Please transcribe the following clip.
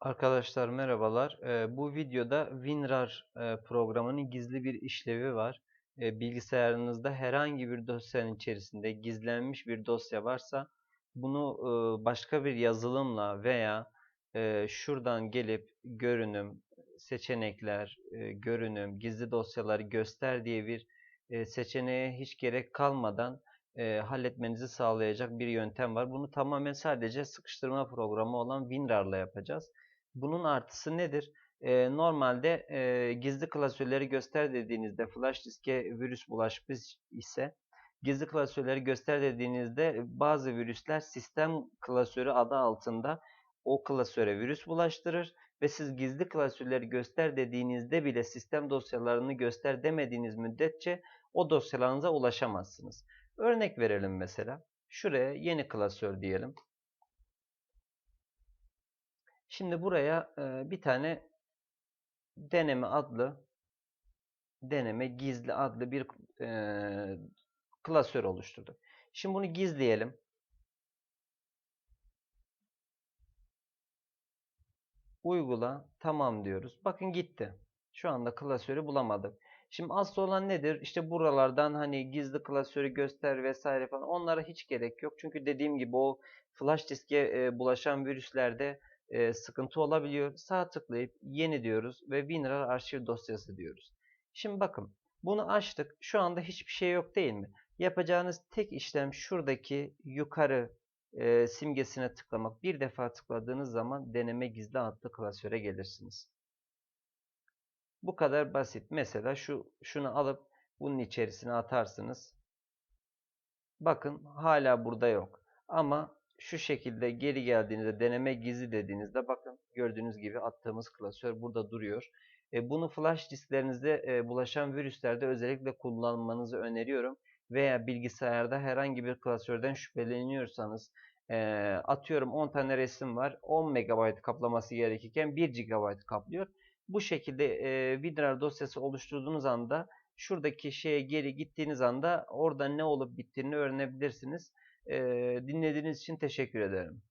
Arkadaşlar merhabalar. Ee, bu videoda WinRAR e, programının gizli bir işlevi var. E, bilgisayarınızda herhangi bir dosyanın içerisinde gizlenmiş bir dosya varsa bunu e, başka bir yazılımla veya e, şuradan gelip görünüm, seçenekler, görünüm, gizli dosyaları göster diye bir seçeneğe hiç gerek kalmadan e, halletmenizi sağlayacak bir yöntem var. Bunu tamamen sadece sıkıştırma programı olan WinRAR'la yapacağız. Bunun artısı nedir? Ee, normalde e, gizli klasörleri göster dediğinizde flash diske virüs bulaşmış ise gizli klasörleri göster dediğinizde bazı virüsler sistem klasörü adı altında o klasöre virüs bulaştırır ve siz gizli klasörleri göster dediğinizde bile sistem dosyalarını göster demediğiniz müddetçe o dosyalarınıza ulaşamazsınız. Örnek verelim mesela. Şuraya yeni klasör diyelim. Şimdi buraya e, bir tane deneme adlı deneme gizli adlı bir e, klasör oluşturduk. Şimdi bunu gizleyelim. Uygula tamam diyoruz. Bakın gitti. Şu anda klasörü bulamadık. Şimdi asıl olan nedir? İşte buralardan hani gizli klasörü göster vesaire falan onlara hiç gerek yok. Çünkü dediğim gibi o flash diske e, bulaşan virüslerde e, sıkıntı olabiliyor. Sağ tıklayıp yeni diyoruz ve WinRAR arşiv dosyası diyoruz. Şimdi bakın bunu açtık. Şu anda hiçbir şey yok değil mi? Yapacağınız tek işlem şuradaki yukarı e, simgesine tıklamak. Bir defa tıkladığınız zaman deneme gizli adlı klasöre gelirsiniz. Bu kadar basit. Mesela şu şunu alıp bunun içerisine atarsınız. Bakın hala burada yok. Ama şu şekilde geri geldiğinizde deneme gizli dediğinizde bakın gördüğünüz gibi attığımız klasör burada duruyor. E, bunu flash disklerinizde e, bulaşan virüslerde özellikle kullanmanızı öneriyorum. Veya bilgisayarda herhangi bir klasörden şüpheleniyorsanız e, atıyorum 10 tane resim var 10 MB kaplaması gerekirken 1 GB kaplıyor. Bu şekilde e, WinRAR dosyası oluşturduğunuz anda şuradaki şeye geri gittiğiniz anda orada ne olup bittiğini öğrenebilirsiniz. Dinlediğiniz için teşekkür ederim.